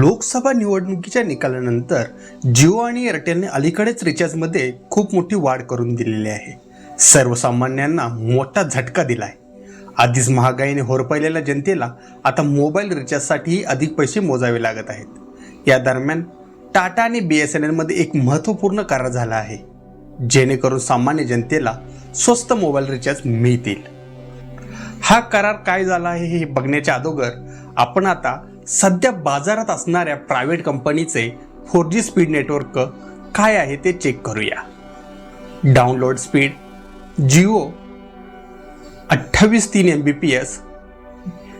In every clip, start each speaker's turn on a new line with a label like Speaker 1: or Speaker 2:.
Speaker 1: लोकसभा निवडणुकीच्या निकालानंतर जिओ आणि एअरटेलने अलीकडेच रिचार्जमध्ये खूप मोठी वाढ करून दिलेली आहे. सर्वसामान्यांना मोठा झटका दिलाय. आधीच महागाईने होरपळलेल्या जनतेला आता मोबाईल रिचार्जसाठीही अधिक पैसे मोजावे लागत आहेत. या दरम्यान टाटा आणि बी एस एन एलमध्ये एक महत्त्वपूर्ण करार झाला आहे जेणेकरून सामान्य जनतेला स्वस्त मोबाईल रिचार्ज मिळतील. हा करार काय झाला आहे हे बघण्याच्या अगोदर आपण आता सध्या बाजारात असणाऱ्या प्रायव्हेट कंपनीचे फोर जी स्पीड नेटवर्क काय आहे ते चेक करूया. डाउनलोड स्पीड जिओ अठ्ठावीस तीन M B P S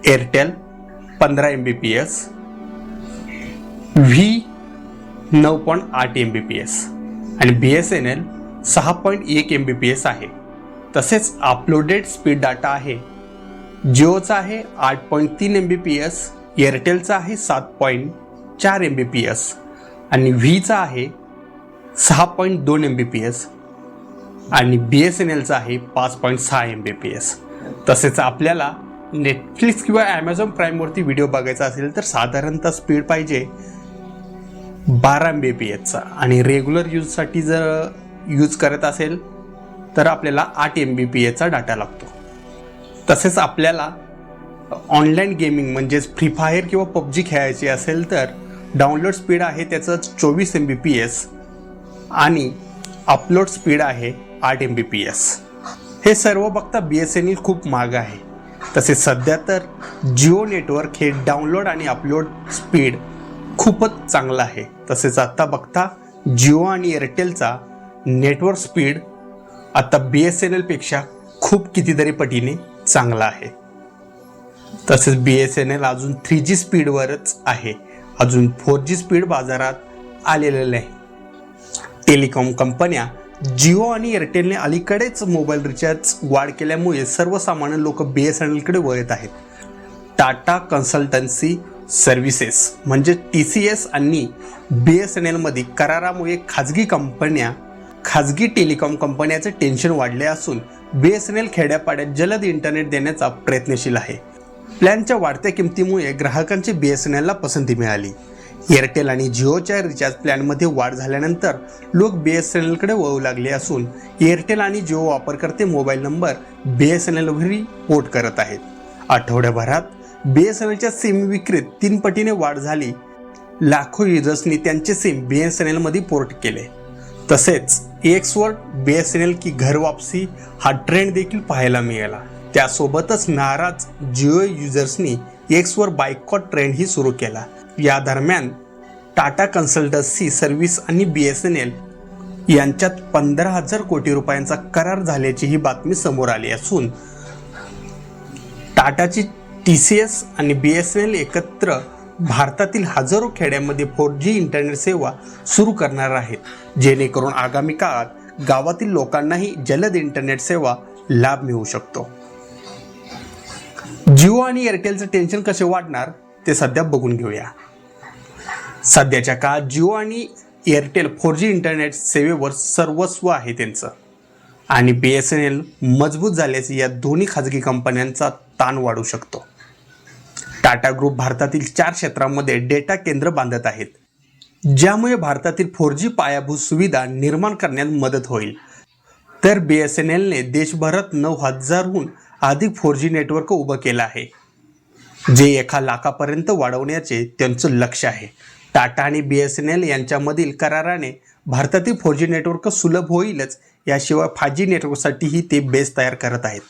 Speaker 1: Airtel पंधरा M B P S V नऊ पॉईंट आठ एम बी पी एस आणि बी एस एन एल सहा पॉईंट एक एम बी पी एस आहे. तसेच अपलोडेड स्पीड डाटा आहे. जिओचा आहे आठ पॉईंट तीन एम बी पी एस एअरटेलचा आहे सात पॉईंट चार एम बी पी एस आणि व्हीचा आहे सहा पॉईंट दोन एम बी पी एस आणि बी एस एन एलचा आहे पाच पॉईंट सहा एम बी पी एस तसेच आपल्याला नेटफ्लिक्स किंवा ॲमेझॉन प्राईमवरती व्हिडिओ बघायचा असेल तर साधारणतः स्पीड पाहिजे बारा एम बी पी एचचा आणि रेग्युलर यूजसाठी जर यूज करत असेल तर आपल्याला आठ एम बी पी एचा डाटा लागतो. तसेच आपल्याला ऑनलाईन गेमिंग म्हणजेच फ्री फायर किंवा पबजी खेळायची असेल तर डाउनलोड स्पीड आहे त्याचं चोवीस एम बी पी एस आणि अपलोड स्पीड आहे आठ एम बी पी एस हे सर्व बघता बी एस एन एल खूप महाग आहे. तसेच सध्या तर जिओ नेटवर्क हे डाउनलोड आणि अपलोड स्पीड खूपच चांगला आहे. तसेच आत्ता बघता जिओ आणि एअरटेलचा नेटवर्क स्पीड आता बी एस एन एलपेक्षा खूप कितीतरी पटीने चांगला आहे. तसेच बी एस एन एल अजून थ्री जी स्पीडवरच आहे. अजून फोर जी स्पीड बाजारात आलेलं नाही. टेलिकॉम कंपन्या जिओ आणि एअरटेलने अलीकडेच मोबाईल रिचार्ज वाढ केल्यामुळे सर्वसामान्य लोक बी एस एन एलकडे वळत आहेत. टाटा कन्सल्टन्सी सर्व्हिसेस म्हणजे टी सी एस आणि बी एस एन एलमध्ये करारामुळे खाजगी कंपन्या खाजगी टेलिकॉम कंपन्याचे टेन्शन वाढले असून बी एस एन एल खेड्यापाड्यात जलद इंटरनेट देण्याचा प्रयत्नशील आहे. प्लॅनच्या वाढत्या किमतीमुळे ग्राहकांची बी एस एन एलला पसंती मिळाली. एअरटेल आणि जिओच्या रिचार्ज प्लॅनमध्ये वाढ झाल्यानंतर लोक बी एस एन एलकडे वळू लागले असून एअरटेल आणि जिओ वापरकर्ते mobile number B S N एलवरही port करत आहेत. आठवड्याभरात बी एस एन एलच्या सिम विक्रीत तीन पटीने वाढ झाली. लाखो युजर्सनी त्यांचे सिम बी एस एन एलमध्ये पोर्ट केले. तसेच एक्सवर बी एस एन एल की घर वापसी हा ट्रेंड देखील पाहायला मिळाला. त्यासोबतच नाराज जिओ युजर्सनी एक्सवर बायकॉट ट्रेंडही सुरू केला. या दरम्यान टाटा कन्सल्टन्सी सर्व्हिस आणि बी एस एन एल यांच्यात पंधरा हजार कोटी रुपयांचा करार झाल्याची ही बातमी समोर आली असून टाटाची टी सी एस आणि बी एस एन एल एकत्र भारतातील हजारो खेड्यामध्ये फोर जी इंटरनेट सेवा सुरू करणार आहेत. जेणेकरून आगामी काळात गावातील लोकांनाही जलद इंटरनेट सेवा लाभ मिळू शकतो. जिओ आणि एअरटेलचं टेन्शन कसे वाढणार ते सध्या बघून घेऊया. सध्याच्या काळात जिओ आणि एअरटेल फोर जी इंटरनेट सेवेवर सर्वस्व आहे त्यांचं. आणि बी एस एन एल मजबूत झाल्याचे या दोन्ही खाजगी कंपन्यांचा ताण वाढू शकतो. टाटा ग्रुप भारतातील चार क्षेत्रांमध्ये डेटा केंद्र बांधत आहेत ज्यामुळे भारतातील फोर जी पायाभूत सुविधा निर्माण करण्यात मदत होईल. तर बी एस एन एलने देशभरात नऊ हजारहून अधिक फोर जी नेटवर्क उभं केलं आहे. जे एका लाखापर्यंत वाढवण्याचे त्यांचं लक्ष आहे. टाटा आणि बी एस एन एल यांच्यामधील कराराने भारतातील फोर जी नेटवर्क सुलभ होईलच याशिवाय फाय जी नेटवर्कसाठीही ते बेस तयार करत आहेत.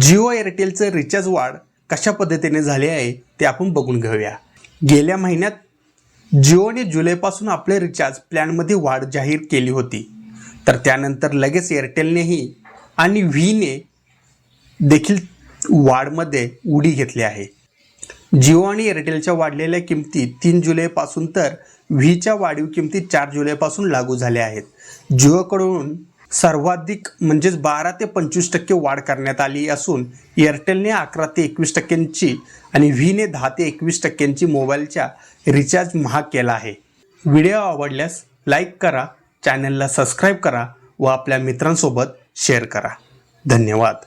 Speaker 1: जिओ एअरटेलचं रिचार्ज वाढ कशा पद्धतीने झाले आहे ते आपण बघून घेऊया. गेल्या महिन्यात जिओने जुलैपासून आपले रिचार्ज प्लॅनमध्ये वाढ जाहीर केली होती. तर त्यानंतर लगेच एअरटेलनेही आणि व्हीने देखील वाढमध्ये उडी घेतली आहे. जिओ आणि एअरटेलच्या वाढलेल्या किमती तीन जुलैपासून तर व्हीच्या वाढीव किमती चार जुलैपासून लागू झाल्या आहेत. जिओकडून सर्वाधिक म्हणजेच बारा ते पंचवीस टक्के वाढ करण्यात आली असून एअरटेलने अकरा ते एकवीस टक्क्यांची आणि व्हीने दहा ते एकवीस टक्क्यांची मोबाईलच्या रिचार्ज महाग केला आहे. व्हिडिओ आवडल्यास लाईक करा चॅनलला सबस्क्राईब करा व आपल्या मित्रांसोबत शेअर करा. धन्यवाद.